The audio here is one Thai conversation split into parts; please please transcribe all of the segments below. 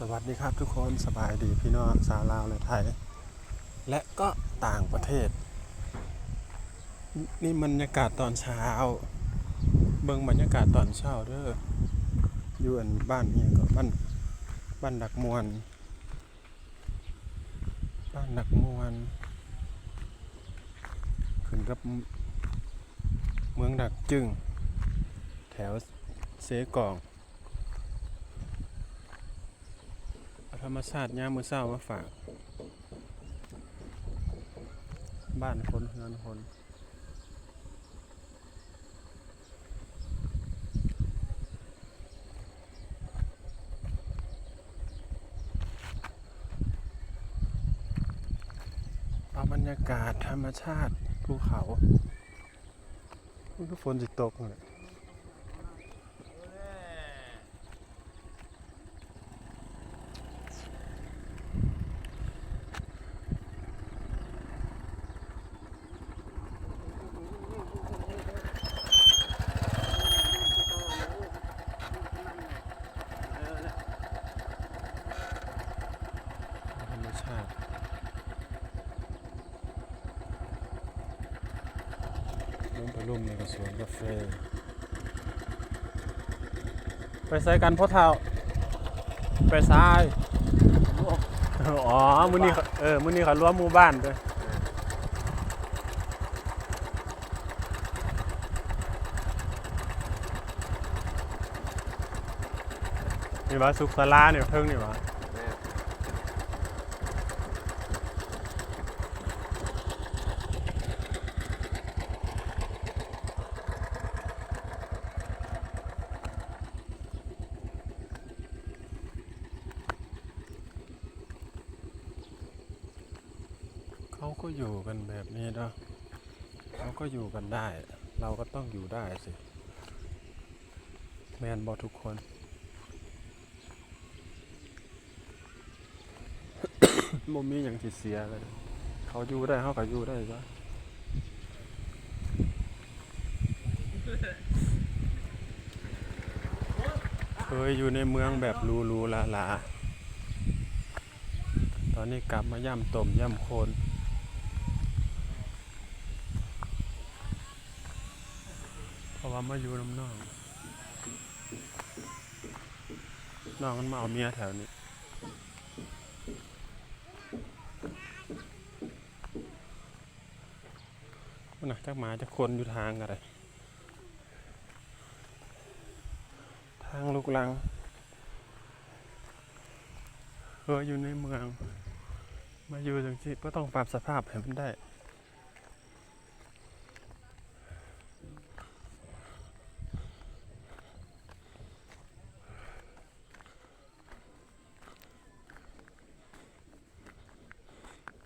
สวัสดีครับทุกคนสบายดีพี่น้องสาวลาวในไทย และก็ต่างประเทศ นี่บรรยากาศตอนเช้า เบิ่งบรรยากาศตอนเช้าเด้ออยู่อันบ้านเอียงก็บ้านบ้านดักมวนบ้านดักมวนขึ้นกับเมืองดักจึง แถวเสกอง เอา ธรรมชาติยามมื้อเช้ามาฝาก บ้านคนเฮือนคนเอาบรรยากาศธรรมชาติภูเขา มันก็ฝนสิตกเลย ธรรมชาติ มไปร่มในกระสวนกาแฟ ไปใส่กันพ่อเท้าไปซ้ายอ๋อ มื้อนี้เขาเออ มื้อนี้เขารวมหมู่บ้านด้วยนี่ว่าสุขศาลาเนี่ยเพิ่งนี่ว่า เขาก็อยู่กันแบบนี้เนาะเขาก็อยู่กันได้ เราก็ต้องอยู่ได้สิ แมนบอทุกคน บ่มีอย่างที่เสียเลย เขาอยู่ได้เขาก็อยู่ได้จ้ะเคยอยู่ในเมืองแบบรูรูลาลาตอนนี้กลับมาย่ำต้มย่ำโคน เพราะว่า มาอยู่น้ำน้องน้องมันมาเอาเมียแถวนี้มันนะจักหมาจะคนอยู่ทางอะไรทางลูกลังเอออยู่ในเมือง มาอยู่จังสิก็ต้องปรับสภาพให้มันได้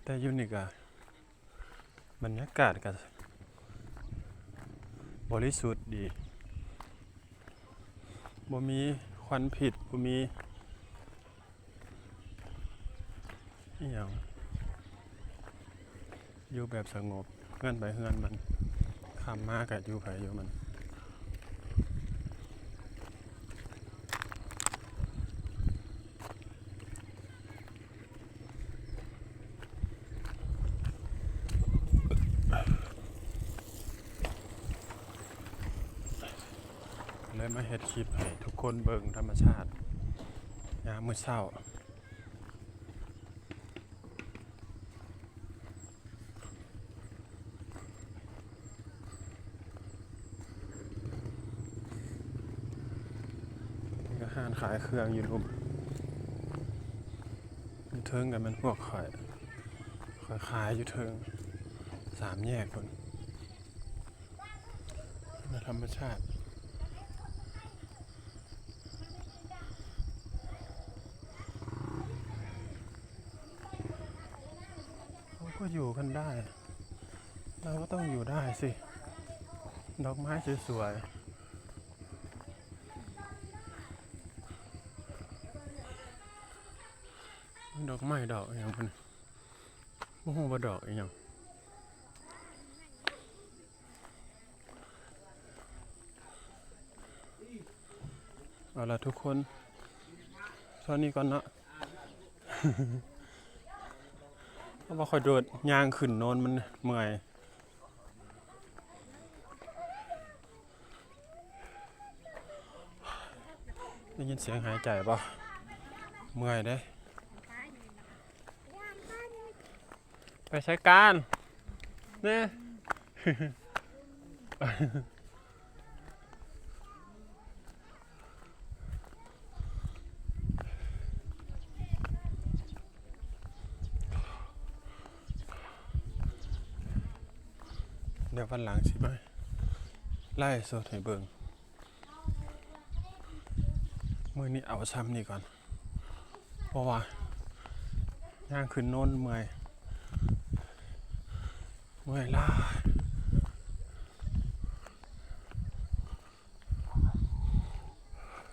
แต่อยูนิกอะบรรยากาศก็บริสุทธิ์ดีบ่มีควันผิดบ่มีอหย่างอยู่แบบสงบเฮือนไปเฮือนมันคำมากกับอยู่ไผอยู่มัน เลยมาเฮ็ดคลิปให้ทุกคนเบิ่งธรรมชาติยามมื้อเช้านี่ก็ห้านขายเครื่องอยู่นุ่มอยู่เทิงกันมันพวกขายขายขายอยู่เทิงสามแยกคนธรรมชาติ เขา ก็อยู่กันได้ เราก็ต้องอยู่ได้สิ ดอกไม้สวยๆ ดอกไม้ดอกอย่างมันโอ้โหว่าดอกอย่างเอาละทุกคนตอนนี้ก่อนนะ เพราคอยโดดยางขึ้นโนนมันเมื่อยได้ยินเสียงหายใจป่ะเมื่อยเด้ ไปใช้การเนี่ย เดี๋ยววันหลังสิไหมไล่สดให้เบิ่งมือนี้เอาซ้ำนี่ก่อน เพราะว่าย่างขึ้นโน้นเมื่อยเมื่อยล้า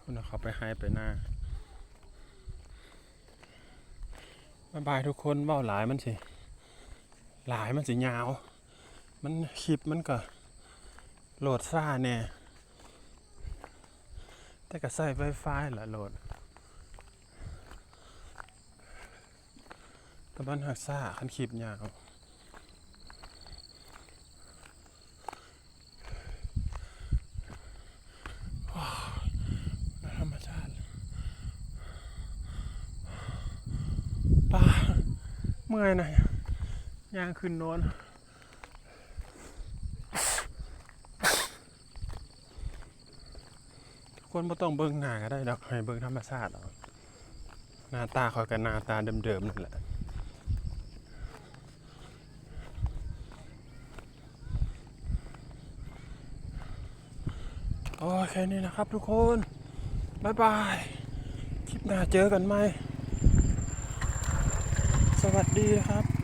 คุณเอาเขาไปให้ไปหน้าบายบายทุกคนเว่าหลายมันสิ หลายมันสิยาว มันคลิปมันก็โหลดซ่าแน่แต่ก็ใส่ไวไฟละโหลดแต่มันหักซ่าคันคลิปยาวธรรมชาติป้าเมื่อยหน่อยย่างขึ้นโน้น คนไม่ต้องเบิ่งหน้าก็ได้ดอกให้เบิ่งธรรมชาติเอาหน้าตาคอยกันหน้าตาเดิมๆนั่นแหละโอเคนี่นะครับทุกคนบ๊ายบาย คลิปหน้าเจอกันไหม สวัสดีครับ